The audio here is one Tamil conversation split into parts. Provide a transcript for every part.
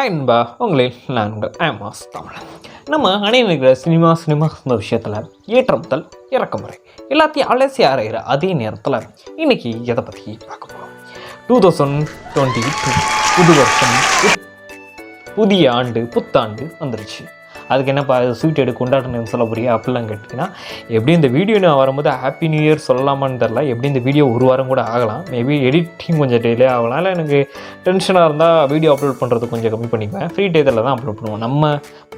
ஹாய் நண்பா உங்களில் நான் உங்கள் ஆமாஸ் தமிழன். நம்ம அணையில சினிமா சினிமா இந்த விஷயத்தில் ஏற்றம் முதல் இறக்கம் வரை எல்லாத்தையும் அலசி ஆராயிற அதே நேரத்தில் இன்னைக்கு எதை பற்றி பார்க்க போகிறோம் டூ தௌசண்ட் டுவெண்ட்டி டூ புது வருஷம் புதிய ஆண்டு புத்தாண்டு வந்துருச்சு. அதுக்கு என்னப்பா ஸ்வீட் எடு கொண்டாடணும்னு சொல்ல போறியா? அப்படிலாம் கேட்டிங்கன்னா எப்படி இந்த வீடியோ நான் வரும்போது ஹாப்பி நியூ இயர் சொல்லலாமான்னு தெரில எப்படி இந்த வீடியோ ஒரு வாரம் கூட ஆகலாம். மேபி எடிட்டிங் கொஞ்சம் டெய்லே ஆகலாம். இல்லை எனக்கு டென்ஷனாக இருந்தால் வீடியோ அப்லோட் பண்ணுறது கொஞ்சம் கம்மி பண்ணிப்பேன் ஃப்ரீ டேத்தில் தான் அப்லோட் பண்ணுவோம். நம்ம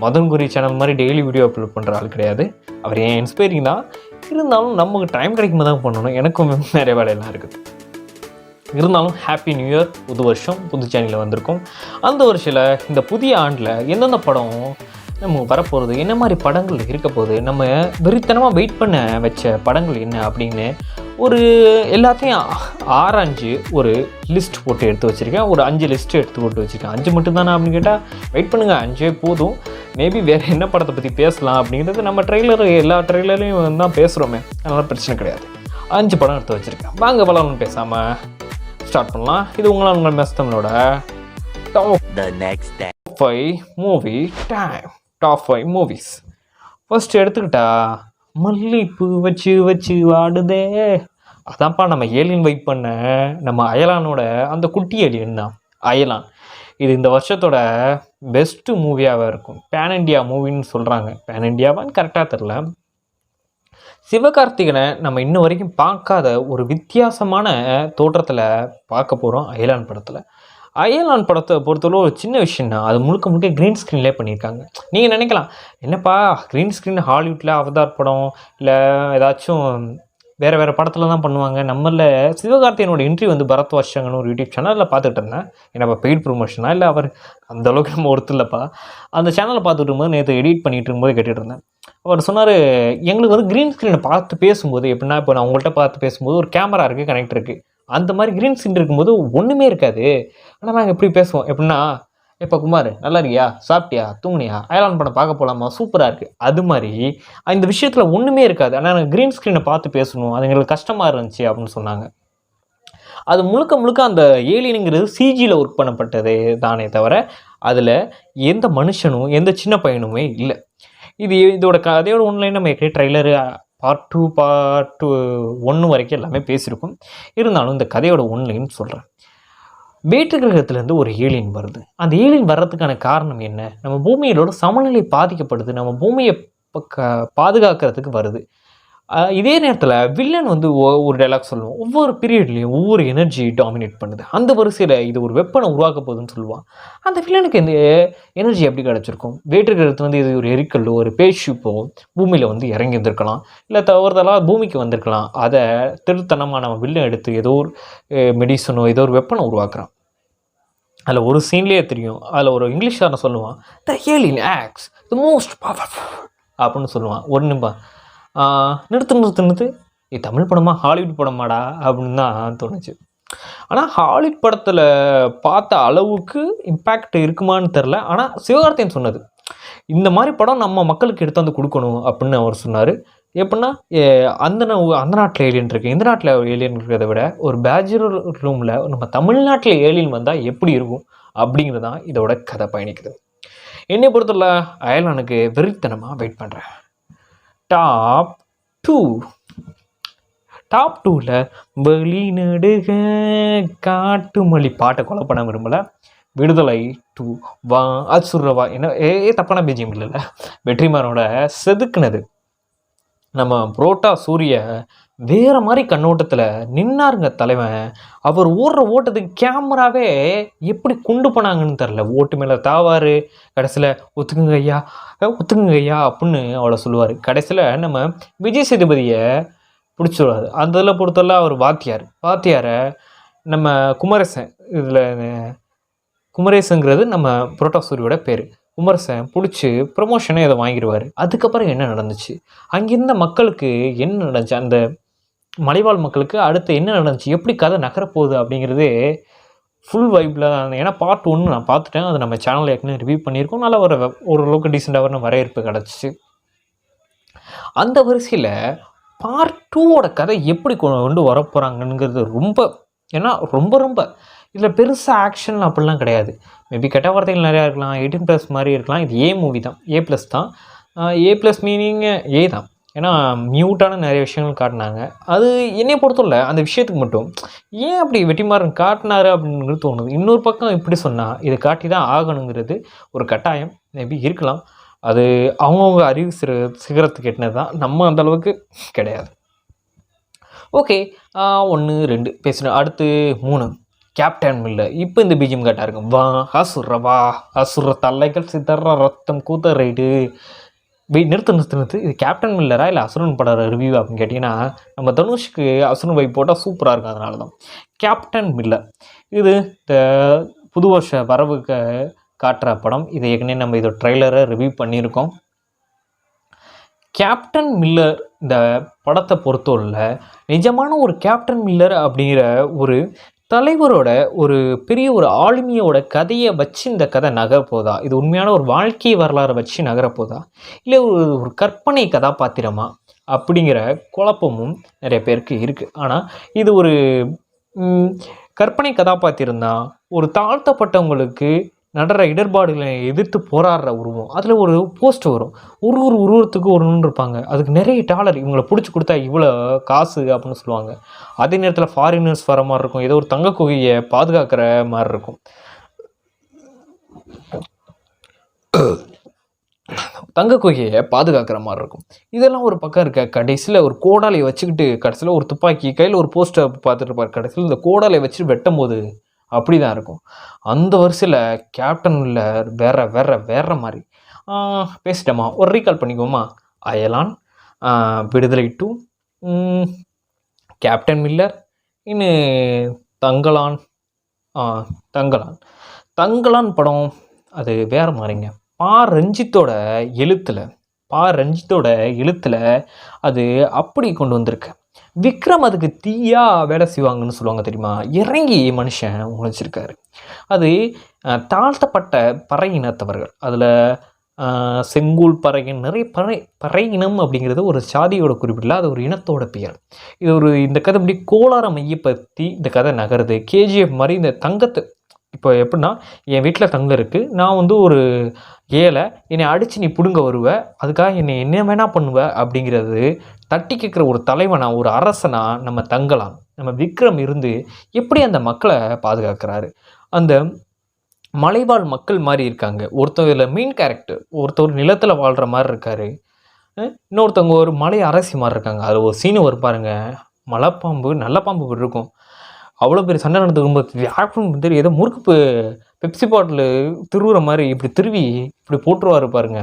மதன் சேனல் மாதிரி டெய்லி வீடியோ அப்லோட் பண்ணுற ஆள் கிடையாது. அவர் ஏன் இன்ஸ்பைரிங் தான். இருந்தாலும் நமக்கு டைம் கிடைக்கும் தான் பண்ணணும். எனக்கும் நிறைய வேலையெல்லாம் இருக்குது. இருந்தாலும் ஹாப்பி நியூ இயர் புது வருஷம் புது சேனலில் வந்திருக்கும். அந்த வருஷத்தில் இந்த புதிய ஆண்டில் எந்தெந்த படம் நம்ம வரப்போகிறது என்ன மாதிரி படங்கள் இருக்க போகுது? நம்ம வெறித்தனமாக வெயிட் பண்ண வச்ச படங்கள் என்ன அப்படின்னு ஒரு எல்லாத்தையும் ஆராய்ஞ்சு ஒரு லிஸ்ட் போட்டு எடுத்து வச்சுருக்கேன். ஒரு அஞ்சு லிஸ்ட் எடுத்து போட்டு வச்சுருக்கேன். அஞ்சு மட்டும் தானே அப்படின்னு கேட்டால் வெயிட் பண்ணுங்கள் அஞ்சே போதும். மேபி வேறு என்ன படத்தை பற்றி பேசலாம் அப்படிங்கிறது நம்ம ட்ரெய்லர் எல்லா ட்ரெய்லர்லையும் தான் பேசுகிறோமே அதனால் பிரச்சனை கிடையாது. அஞ்சு படம் எடுத்து வச்சுருக்கேன். வாங்க பலம்னு பேசாமல் ஸ்டார்ட் பண்ணலாம். இது உங்களால் உங்கள் மெஸ் தமிழோட top next day. Five movie time top five movies first எடுத்துக்கிட்டா மல்லிப்பூ வச்சு வச்சு வாடுதே. அதான்ப்பா நம்ம ஏலியன் வைப் பண்ண நம்ம அயலானோட அந்த குட்டி ஏலியன் தான். அயலான். இது இந்த வருஷத்தோட பெஸ்ட்டு மூவியாகவே இருக்கும். பேன் இண்டியா மூவின்னு சொல்கிறாங்க பேன் இண்டியாவான்னு கரெக்டாக தெரில சிவகார்த்திகனை நம்ம இன்ன வரைக்கும் பார்க்காத ஒரு வித்தியாசமான தோற்றத்தில் பார்க்க போகிறோம் அயலான் படத்தில். அயலான் படத்தை பொறுத்தவரை ஒரு சின்ன விஷயம் தான் அது முழுக்க முழுக்க க்ரீன் ஸ்க்ரீன்லேயே பண்ணியிருக்காங்க. நீங்கள் நினைக்கலாம் என்னப்பா க்ரீன் ஸ்க்ரீன் ஹாலிவுட்டில் அவதார் படம் இல்லை ஏதாச்சும் வேறு வேறு படத்தில் தான் பண்ணுவாங்க. நம்மளில் சிவகார்த்தியனோட இன்ட்ரி வந்து பரத் வாஷங்கன்னு ஒரு யூடியூப் சேனலில் பார்த்துட்டு இருந்தேன். என்னப்பா பெய்ட் ப்ரொமோஷனா இல்லை அவர் அந்த அளவுக்கு நம்ம ஒருத்தர் இல்லைப்பா. அந்த சேனலை பார்த்துட்டு இருக்கும்போது நேற்று எடிட் பண்ணிட்டு இருக்கும்போது கேட்டுட்டு இருந்தேன். அவர் சொன்னார் எங்களுக்கு வந்து க்ரீன் ஸ்க்ரீனை பார்த்து பேசும்போது எப்படின்னா இப்போ நான் உங்கள்கிட்ட பார்த்து பேசும்போது ஒரு கேமரா இருக்குது கனெக்ட் இருக்குது அந்த மாதிரி க்ரீன் ஸ்க்ரீன் இருக்கும்போது ஒன்றுமே இருக்காது. ஆனால் நாங்கள் எப்படி பேசுவோம். எப்படின்னா எப்போ குமார் நல்லா இருக்கியா? சாப்பிட்டியா? தூங்குனியா? அயலான் படம் பார்க்க போகலாமா சூப்பராக இருக்குது அது மாதிரி இந்த விஷயத்தில் ஒன்றுமே இருக்காது. ஆனால் நாங்கள் க்ரீன் ஸ்க்ரீனை பார்த்து பேசணும். அது எங்களுக்கு கஷ்டமாக இருந்துச்சு அப்படின்னு சொன்னாங்க. அது முழுக்க முழுக்க அந்த ஏலியனுங்கிறது சிஜியில் ஒர்க் பண்ணப்பட்டது தானே தவிர அதில் எந்த மனுஷனும் எந்த சின்ன பையனுமே இல்லை. இது இதோட கதையோட ஒன்லைன் நம்ம ஏற்கனவே trailer part two part two ஒன்று வரைக்கும் எல்லாமே பேசியிருக்கோம். இருந்தாலும் இந்த கதையோட ஒன்லைன் சொல்கிறேன் வேற்று கிரகத்திலேருந்து ஒரு ஏலியன் வருது. அந்த ஏலியன் வர்றதுக்கான காரணம் என்ன? நம்ம பூமியோட சமநிலை பாதிக்கப்படுது. நம்ம பூமியை ப- க- பாதுகாக்கிறதுக்கு வருது. இதே நேரத்தில் வில்லன் வந்து ஒரு டைலாக் சொல்லுவோம் ஒவ்வொரு பீரியட்லேயும் ஒவ்வொரு எனர்ஜி டாமினேட் பண்ணுது. அந்த வரிசையில் இது ஒரு வெப்பனை உருவாக்க போகுதுன்னு சொல்லுவான். அந்த வில்லனுக்கு இந்த எனர்ஜி எப்படி கிடச்சிருக்கும்? வேற்று வந்து இது ஒரு எரிக்கல்லோ ஒரு பேஷிப்போ பூமியில் வந்து இறங்கி இருந்திருக்கலாம் இல்லை தவறுதலாக பூமிக்கு வந்திருக்கலாம். அதை திருத்தனமாக நம்ம வில்லன் எடுத்து ஏதோ ஒரு மெடிசனோ ஏதோ ஒரு வெப்பனை உருவாக்குறான். அதில் ஒரு சீன்லேயே தெரியும். அதில் ஒரு இங்கிலீஷ்காரன் சொல்லுவான் the hailing axe the most powerful அப்படின்னு சொல்லுவான். ஒரு நிமிடம் நிறுத்து நிறுத்து நிறுத்து. இது தமிழ் படமா ஹாலிவுட் படமாடா அப்படின்னு தான் தோணுச்சு. ஆனால் ஹாலிவுட் படத்தில் பார்த்த அளவுக்கு இம்பேக்ட் இருக்குமான்னு தெரில ஆனால் சிவகார்த்தியன் சொன்னது இந்த மாதிரி படம் நம்ம மக்களுக்கு எடுத்து வந்து கொடுக்கணும் அப்படின்னு அவர் சொன்னார். எப்படின்னா அந்த அந்த நாட்டில் ஏலியன் இருக்குது இந்த நாட்டில் ஏலியன் இருக்கிறத விட ஒரு பேச்சுலர் ரூமில் நம்ம தமிழ்நாட்டில் ஏலியன் வந்தால் எப்படி இருக்கும் அப்படிங்கிறது தான் இதோட கதை பயணிக்குது. என்னை பொறுத்தவரை அயலானுக்கு வெறித்தனமாக வெயிட் பண்ணுறேன் டாப் டூ டாப் டூவில் வெளிநடுக காட்டுமல்லி பாட்டை கொலை பண்ண விரும்பல. விடுதலை டூ வா அசுரவா என்ன ஏ தப்பான பேஜியம் இல்லைல்ல. வெற்றிமாறனோட செதுக்குனது. நம்ம புரோட்டா சூரிய வேறு மாதிரி கண்ணோட்டத்தில் நின்னாருங்க தலைவன். அவர் ஓடுற ஓட்டத்துக்கு கேமராவே எப்படி கொண்டு போனாங்கன்னு தெரில ஓட்டு மேலே தாவார் கடைசியில் ஒத்துக்குங்க ஐயா ஒத்துக்குங்க ஐயா அப்படின்னு அவளை சொல்லுவார். கடைசியில் நம்ம விஜய் சேதுபதியை பிடிச்சிடுவார் அந்த இதில் பொறுத்தவரை அவர் வாத்தியார். வாத்தியாரை நம்ம குமரசன் இதில் குமரேசங்கிறது நம்ம புரோட்டா சூரியோட பேர். குமரசன் பிடிச்சி ப்ரொமோஷனே இதை வாங்கிடுவார். அதுக்கப்புறம் என்ன நடந்துச்சு? அங்கிருந்த மக்களுக்கு என்ன நடந்துச்சு? அந்த மலைவாழ் மக்களுக்கு அடுத்து என்ன நடந்துச்சு? எப்படி கதை நகரப்போகுது அப்படிங்கிறதே ஃபுல் வைப்பில் தான் ஏன்னா பார்ட் ஒன்று நான் பார்த்துட்டேன். அது நம்ம சேனலில் ஏற்கனவே ரிவ்யூ பண்ணியிருக்கோம். நல்லா ஒரு ஓரளவுக்கு டீசெண்டாக வரவேற்பு கிடச்சிச்சு. அந்த வரிசையில் பார்ட் டூவோட கதை எப்படி கொண்டு வர போகிறாங்கங்கிறது ரொம்ப ஏன்னா ரொம்ப ரொம்ப இதில் பெருசாக ஆக்ஷன் அப்படிலாம் கிடையாது. மேபி கெட்ட வார்த்தைகள் நிறையா இருக்கலாம் எயிட்டீன் ப்ளஸ் மாதிரி இருக்கலாம். இது ஏ மூவி தான். ஏ ப்ளஸ் தான். ஏ ப்ளஸ் மீனிங் ஏ தான். ஏன்னா மியூட்டான நிறைய விஷயங்கள் காட்டினாங்க. அது என்னை பொறுத்தவரை அந்த விஷயத்துக்கு மட்டும். ஏன் அப்படி வெட்டிமாறன் காட்டினாரு அப்படிங்கிறது தோணுது. இன்னொரு பக்கம் இப்படி சொன்னால் இதை காட்டி தான் ஆகணுங்கிறது ஒரு கட்டாயம். மேபி இருக்கலாம். அது அவங்கவுங்க அறிவு சிறு சிகரத்துக்கு எட்டினது தான். நம்ம அந்தளவுக்கு கிடையாது. ஓகே ஒன்று ரெண்டு. பேசுகிறேன் அடுத்து மூணு. கேப்டன் மில்ல இப்போ இந்த பிஜிஎம் கேட்டா இருக்கும் வா அசுர வா அசுர தலைகள் சிதற ரத்தம் கூத்த ரைடு வெய் நிறுத்து நிறுத்து நிறுத்து. இது கேப்டன் மில்லரா இல்லை அசுரன் படம் ரிவ்யூ அப்படின்னு கேட்டிங்கன்னா நம்ம தனுஷ்க்கு அசுரன் வைப் போட்டால் சூப்பராக இருக்கும் அதனால தான் கேப்டன் மில்லர் இது இந்த புது வருஷ வரவுக்கு காட்டுற படம். இது ஏற்கனவே நம்ம இதோட ட்ரெய்லரை ரிவ்யூ பண்ணியிருக்கோம். கேப்டன் மில்லர் இந்த படத்தை பொறுத்தவரையில் நிஜமான ஒரு கேப்டன் மில்லர் அப்படிங்கிற ஒரு தலைவரோட ஒரு பெரிய ஒரு ஆளுமையோட கதையை வச்சு இந்த கதை நகரப்போதா இது உண்மையான ஒரு வாழ்க்கை வரலாறை வச்சு நகரப்போதா இல்லை ஒரு ஒரு கற்பனை கதாபாத்திரமா? அப்படிங்கிற குழப்பமும் நிறைய பேருக்கு இருக்குது ஆனால் இது ஒரு கற்பனை கதாபாத்திரம் தான் ஒரு தாழ்த்தப்பட்டவங்களுக்கு நடற இடர்பாடுகளை எதிர்த்து போராடுற உருவம். அதில் ஒரு போஸ்ட் வரும். ஒரு ஒரு உருவத்துக்கு ஒரு ஒன்று இருப்பாங்க. அதுக்கு நிறைய டாலர் இவங்களை பிடிச்சி கொடுத்தா இவ்வளோ காசு அப்படின்னு சொல்லுவாங்க. அதே நேரத்தில் ஃபாரினர்ஸ் வர மாதிரி இருக்கும். ஏதோ ஒரு தங்க குகையை பாதுகாக்கிற மாதிரி இருக்கும். தங்க குகையை பாதுகாக்கிற மாதிரி இருக்கும். இதெல்லாம் ஒரு பக்கம் இருக்க கடைசியில் ஒரு கோடாலையை வச்சுக்கிட்டு கடைசியில் ஒரு துப்பாக்கி கையில் ஒரு போஸ்டர் பார்த்துட்டு இருப்பார். கடைசியில் இந்த கோடாலையை வச்சு வெட்டும் போது அப்படி தான் இருக்கும். அந்த வரிசையில் கேப்டனில் வேற வேற வேற மாதிரி பேசிட்டோமா? ஒரு ரீகால் பண்ணிக்குவோமா? அயலான் விடுதலை டூ கேப்டன் மில்லர் இன்னும் தங்கலான் ஆ, தங்கலான் தங்கலான் படம் அது வேற மாதிரிங்க. பா ரஞ்சித்தோட எழுத்தில் பா ரஞ்சித்தோட எழுத்தில் அது அப்படி கொண்டு வந்திருக்கு. விக்ரம் அதுக்கு தீயா வேலை செய்வாங்கன்னு சொல்லுவாங்க தெரியுமா? இறங்கி மனுஷன் உழைச்சிருக்காரு. அது தாழ்த்தப்பட்ட பறை இனத்தவர்கள். அதில் செங்கூல் பறையின் நிறைய பறை பறை இனம் அப்படிங்கிறது ஒரு சாதியோட குறிப்பிடல அது ஒரு இனத்தோட பெயர். இது ஒரு இந்த கதை இப்படி கோளார மையப்படுத்தி இந்த கதை நகருது. கேஜிஎஃப் மாதிரி இந்த தங்கத்தை இப்போ எப்படின்னா என் வீட்டில் தங்கம் இருக்குது நான் வந்து ஒரு ஏழை. என்னை அடித்து நீ பிடுங்க வருவ. அதுக்காக என்னை என்ன வேணால் பண்ணுவ அப்படிங்கிறது தட்டி கேட்குற ஒரு தலைவனா ஒரு அரசனா நம்ம தங்கலாம் நம்ம விக்ரம் இருந்து எப்படி அந்த மக்களை பாதுகாக்கிறாரு? அந்த மலைவாழ் மக்கள் மாதிரி இருக்காங்க. ஒருத்தர் இதில் மெயின் கேரக்டர் ஒருத்தர் நிலத்தில் வாழ்கிற மாதிரி இருக்கார். இன்னொருத்தவங்க ஒரு மலை அரசி மாதிரி இருக்காங்க. அதில் ஒரு சீனு வரும் பாருங்கள் மலைப்பாம்பு நல்ல பாம்பு இருக்கும். அவ்வளோ பெரிய சண்டை நடந்துக்கும்போது வியாழன் தெரியும் ஏதோ முறுக்கு பெப்சி பாட்டில் திருவுற மாதிரி இப்படி திருவி இப்படி போட்டுருவாரு பாருங்க.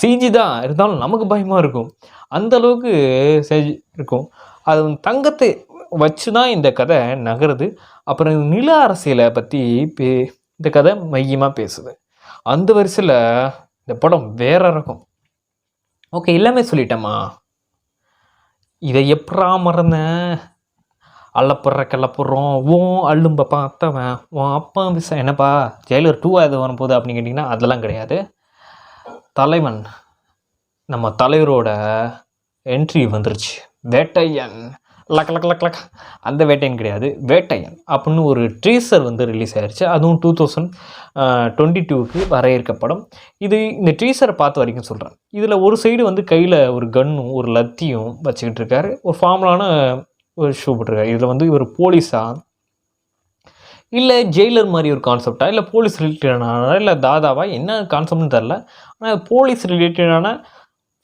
சிஜி தான். இருந்தாலும் நமக்கு பயமாக இருக்கும். அந்த அளவுக்கு செஞ்சு இருக்கும். அது தங்கத்தை வச்சு தான் இந்த கதை நகருது. அப்புறம் நில அரசியலை பற்றி பே இந்த கதை மையமாக பேசுது. அந்த வரிசையில் இந்த படம் வேற இருக்கும் ஓகே எல்லாமே சொல்லிட்டேம்மா. இதை எப்படா மறந்தேன்? அள்ளப்படுற கிளப்புறோம் ஓ அள்ளும்ப பார்த்தவன் உன் அப்பா விசா என்னப்பா ஜெயிலர் டூ அது வரும்போது அப்படின்னு கேட்டிங்கன்னா அதெல்லாம் கிடையாது. தலைவன் நம்ம தலைவரோட என்ட்ரி வந்துருச்சு. Vettaiyan. Luck luck luck luck. அந்த வேட்டையன் கிடையாது. வேட்டையன் அப்படின்னு ஒரு ட்ரீசர் வந்து ரிலீஸ் ஆயிடுச்சு அதுவும் டூ தௌசண்ட் டுவெண்ட்டி டூக்கு வரையிருக்க படம் இது இந்த ட்ரீசரை பார்த்த வரைக்கும் சொல்கிறேன் இதில் ஒரு சைடு வந்து கையில் ஒரு கன்னும் ஒரு லத்தியும் வச்சுக்கிட்டு இருக்காரு. ஒரு ஃபார்மலான ஒரு ஷூ போட்டிருக்காரு. இதில் வந்து இவர் போலீஸா? இல்லை ஜெயிலர் மாதிரி ஒரு கான்செப்டா இல்லை போலீஸ் ரிலேட்டடான இல்லை தாதாவா? என்ன கான்செப்ட்னு தெரில ஆனால் போலீஸ் ரிலேட்டடான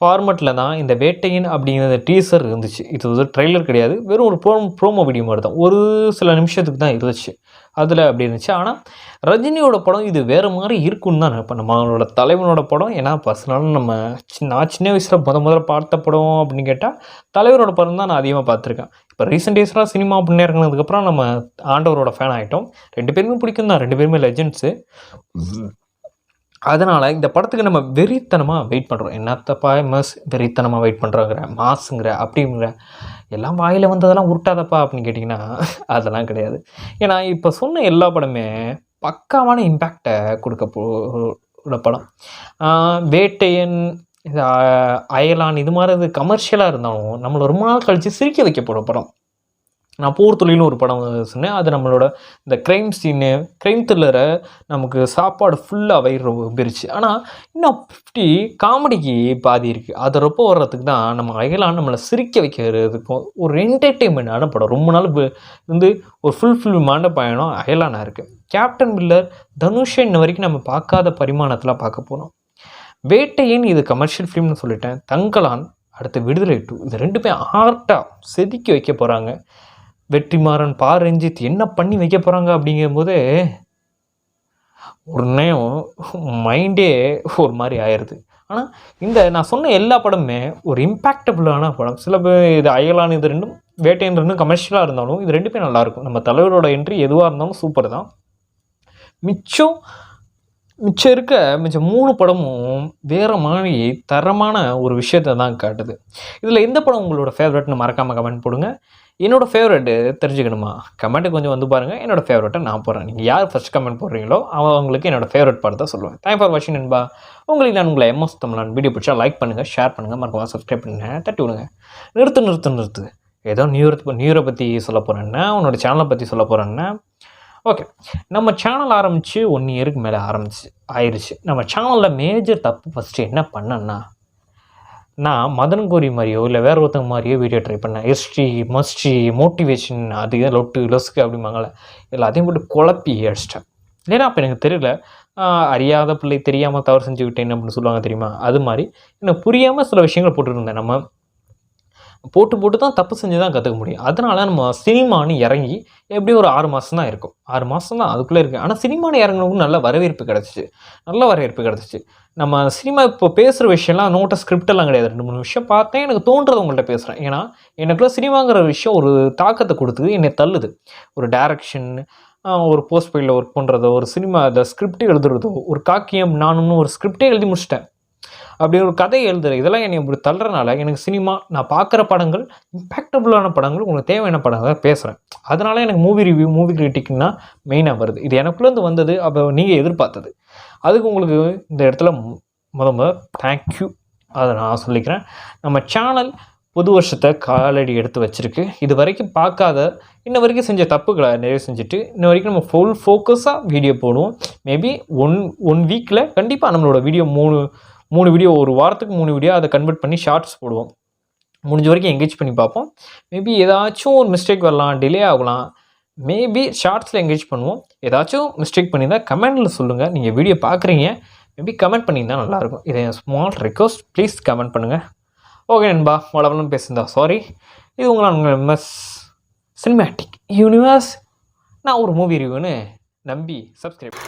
ஃபார்மெட்டில் தான் இந்த வேட்டையின் அப்படிங்கிற டீசர் இருந்துச்சு. இது ஒரு ட்ரெய்லர் கிடையாது. வெறும் ஒரு ப்ரோ ப்ரோமோ வீடியோ மாதிரி தான் ஒரு சில நிமிஷத்துக்கு தான் இருந்துச்சு. அதில் அப்படி இருந்துச்சு. ஆனால் ரஜினியோட படம் இது வேறு மாதிரி இருக்குன்னு தான் நினைப்பேன். நம்மளோட தலைவனோட படம் ஏன்னா பர்சனலாக நம்ம நான் சின்ன வயசில் முத முதல்ல பார்த்த படம் அப்படின்னு கேட்டால் தலைவரோட படம் தான் நான் அதிகமாக பார்த்துருக்கேன். இப்போ ரீசெண்ட் டேஸ்லாம் சினிமா அப்படின்னு இறங்கினதுக்கப்புறம் நம்ம ஆண்டவரோட ஃபேன் ஆகிட்டோம் ரெண்டு பேருமே பிடிக்கும் தான். ரெண்டு பேருமே லெஜெண்ட்ஸு அதனால் இந்த படத்துக்கு நம்ம வெறித்தனமாக வெயிட் பண்ணுறோம் என்னத்தப்பா மஸ் வெறித்தனமாக வெயிட் பண்ணுறோங்கிற மாஸுங்கிற அப்படிங்கிற எல்லாம் வாயில் வந்ததெல்லாம் உருட்டாதப்பா அப்படின்னு கேட்டிங்கன்னா அதெல்லாம் கிடையாது. ஏன்னா இப்போ சொன்ன எல்லா படமே பக்காவான இம்பேக்டை கொடுக்க போ உள்ள படம். வேட்டையன் இது அயலான் இது மாதிரி இது கமர்ஷியலாக இருந்தாலும் நம்மளை ரொம்ப நாள் கழித்து சிரிக்க வைக்க போகிற படம். நான் போர் தொழில்னு ஒரு படம் சொன்னேன். அது நம்மளோட இந்த க்ரைம் சீனு க்ரைம் த்ரில்லரை நமக்கு சாப்பாடு ஃபுல்லாக வயிறு ரொம்ப பிரிச்சு ஆனால் இன்னும் ஃபிஃப்டி காமெடிக்கு பாதி இருக்குது அது ரொம்ப வர்றதுக்கு தான் நம்ம அயலான் நம்மளை சிரிக்க வைக்கிறதுக்கும் ஒரு என்டர்டெயின்மெண்டான படம். ரொம்ப நாள் வந்து ஒரு ஃபுல் ஃபில்மான பயணம் அயலானாக இருக்குது கேப்டன் பில்லர் தனுஷை இன்ன வரைக்கும் நம்ம பார்க்காத பரிமாணத்தில் பார்க்க போகிறோம் வேட்டையின் இது கமர்ஷியல் ஃபிலிம்னு சொல்லிட்டேன். தங்கலான் அடுத்து விடுதலை டூ இது ரெண்டுமே ஆர்ட்டாக செதுக்கி வைக்க போகிறாங்க வெற்றிமாறன் பா ரஞ்சித் என்ன பண்ணி வைக்க போகிறாங்க அப்படிங்கும்போது ஒரு நேரம் மைண்டே ஒரு மாதிரி ஆயிடுது ஆனால் இந்த நான் சொன்ன எல்லா படமுமே ஒரு இம்பேக்டபுளான படம். சில பேர் இது அயலான் இது ரெண்டும் வேட்டையன் ரெண்டும் கமர்ஷியலாக இருந்தாலும் இது ரெண்டுமே நல்லாயிருக்கும் நம்ம தலைவரோட என்ட்ரி எதுவாக இருந்தாலும் சூப்பர் தான். மிச்சம் மிச்சம் இருக்க மிச்சம் மூணு படமும் வேறு மாதிரி தரமான ஒரு விஷயத்தை தான் காட்டுது. இதில் எந்த படம் உங்களோட ஃபேவரட்னு மறக்காமல் கமெண்ட் போடுங்க. என்னோடய ஃபேவரெட்டு தெரிஞ்சுக்கணுமா? கமெண்ட்டு கொஞ்சம் வந்து பாருங்கள் என்னோட ஃபேவரெட்டை நான் போடுறேன். நீங்கள் யார் ஃபஸ்ட் கமெண்ட் போடுறீங்களோ அவங்களுக்கு என்னோடய ஃபேவரட் படத்தை சொல்லுவேன். தேங்க் ஃபார் வாட்சிங் நண்பா. உங்களுக்கு நான் உங்களை எம்எஸ் தமிழான் வீடியோ பிடிச்சா லைக் பண்ணுங்கள் ஷேர் பண்ணுங்கள் மறக்காமல் சப்ஸ்கிரைப் பண்ணுங்கள் தட்டி விடுங்க. நிறுத்து நிறுத்து நிறுத்து. ஏதோ நியூ இயர் நியூ இயரை பற்றி சொல்ல போகிறேன்னா உன்னோட சேனலை பற்றி சொல்ல போகிறேன்னா ஓகே நம்ம சேனல் ஆரம்பித்து ஒன் இயருக்கு மேலே ஆரம்பிச்சு ஆயிடுச்சு நம்ம சேனலில் மேஜர் தப்பு ஃபஸ்ட்டு என்ன பண்ணேன்னா நான் மதன் கோரி மாதிரியோ இல்லை வேற ஒருத்தங்க மாதிரியோ வீடியோ ட்ரை பண்ணேன். ஹிஸ்ட்ரி மஸ்ட்ரி மோட்டிவேஷன் அது லொட்டு லொஸ்க்கு அப்படிம்பாங்கள்ல எல்லாத்தையும் போட்டு குழப்பி அடிச்சிட்டேன். ஏன்னா அப்போ எனக்கு தெரியல. அறியாத பிள்ளை தெரியாமல் தவறு செஞ்சு விட்டேன் அப்படின்னு சொல்லுவாங்க தெரியுமா? அது மாதிரி எனக்கு புரியாமல் சில விஷயங்கள் போட்டுருந்தேன். நம்ம போட்டு போட்டு தான் தப்பு செஞ்சு தான் கற்றுக்க முடியும். அதனால நம்ம சினிமான்னு இறங்கி எப்படியும் ஒரு ஆறு மாதம் தான் இருக்கும். ஆறு மாதம் தான் அதுக்குள்ளே இருக்குது ஆனால் சினிமானு இறங்கினவங்க நல்ல வரவேற்பு கிடச்சிச்சு. நல்ல வரவேற்பு கிடச்சிச்சு. நம்ம சினிமா இப்போ பேசுகிற விஷயம்லாம் நோட்ட ஸ்கிரிப்டெல்லாம் கிடையாது. ரெண்டு மூணு விஷயம் பார்த்தேன் எனக்கு தோன்றது உங்கள்கிட்ட பேசுகிறேன் ஏன்னா எனக்குள்ள சினிமாங்கிற விஷயம் ஒரு தாக்கத்தை கொடுத்து என்னை தள்ளுது. ஒரு டைரக்ஷன் ஒரு போஸ்ட் பையில் ஒர்க் பண்ணுறதோ ஒரு சினிமா அந்த ஸ்கிரிப்ட் எழுதுறதோ ஒரு காக்கியம் நானும்னு ஒரு ஸ்கிரிப்டே எழுதி முடிச்சிட்டேன். அப்படி ஒரு கதை எழுதுற இதெல்லாம் என்னை இப்படி தள்ளுறனால எனக்கு சினிமா நான் பார்க்குற படங்கள் இம்பேக்டபுளான படங்கள் உங்களுக்கு தேவையான படங்களை பேசுகிறேன் அதனால எனக்கு மூவி ரிவ்யூ மூவி கிரிட்டிக்னா மெயினாக வருது. இது எனக்குள்ளேருந்து வந்தது அப்போ நீங்கள் எதிர்பார்த்தது அதுக்கு உங்களுக்கு இந்த இடத்துல முத முத தேங்க்யூ அதை நான் சொல்லிக்கிறேன். நம்ம சேனல் புது வருஷத்தை காலடி எடுத்து வச்சிருக்கு. இது வரைக்கும் பார்க்காத இன்ன வரைக்கும் செஞ்ச தப்புகளை நிறைவு செஞ்சுட்டு இன்ன வரைக்கும் நம்ம ஃபுல் ஃபோக்கஸாக வீடியோ போடுவோம். மேபி ஒன் ஒன் வீக்கில் கண்டிப்பாக நம்மளோட வீடியோ மூணு மூணு வீடியோ ஒரு வாரத்துக்கு மூணு வீடியோ அதை கன்வெர்ட் பண்ணி ஷார்ட்ஸ் போடுவோம். முடிஞ்ச வரைக்கும் எங்கேஜ் பண்ணி பார்ப்போம். மேபி ஏதாச்சும் ஒரு மிஸ்டேக் வரலாம் டிலே ஆகலாம். மேபி ஷார்ட்ஸில் எங்கேஜ் பண்ணுவோம். ஏதாச்சும் மிஸ்டேக் பண்ணியிருந்தால் கமெண்டில் சொல்லுங்கள் நீங்கள் வீடியோ பார்க்குறீங்க. மேபி கமெண்ட் பண்ணியிருந்தால் நல்லாயிருக்கும். இதை ஸ்மால் ரெக்வஸ்ட் ப்ளீஸ் கமெண்ட் பண்ணுங்கள் ஓகே நண்பா. வளவலும் பேசுந்தா சாரி இது உங்களால் உங்கள் எம்எஸ் சினிமேட்டிக் யூனிவர்ஸ் நான் ஒரு மூவி ரிவ்யூன்னு நம்பி சப்ஸ்கிரைப்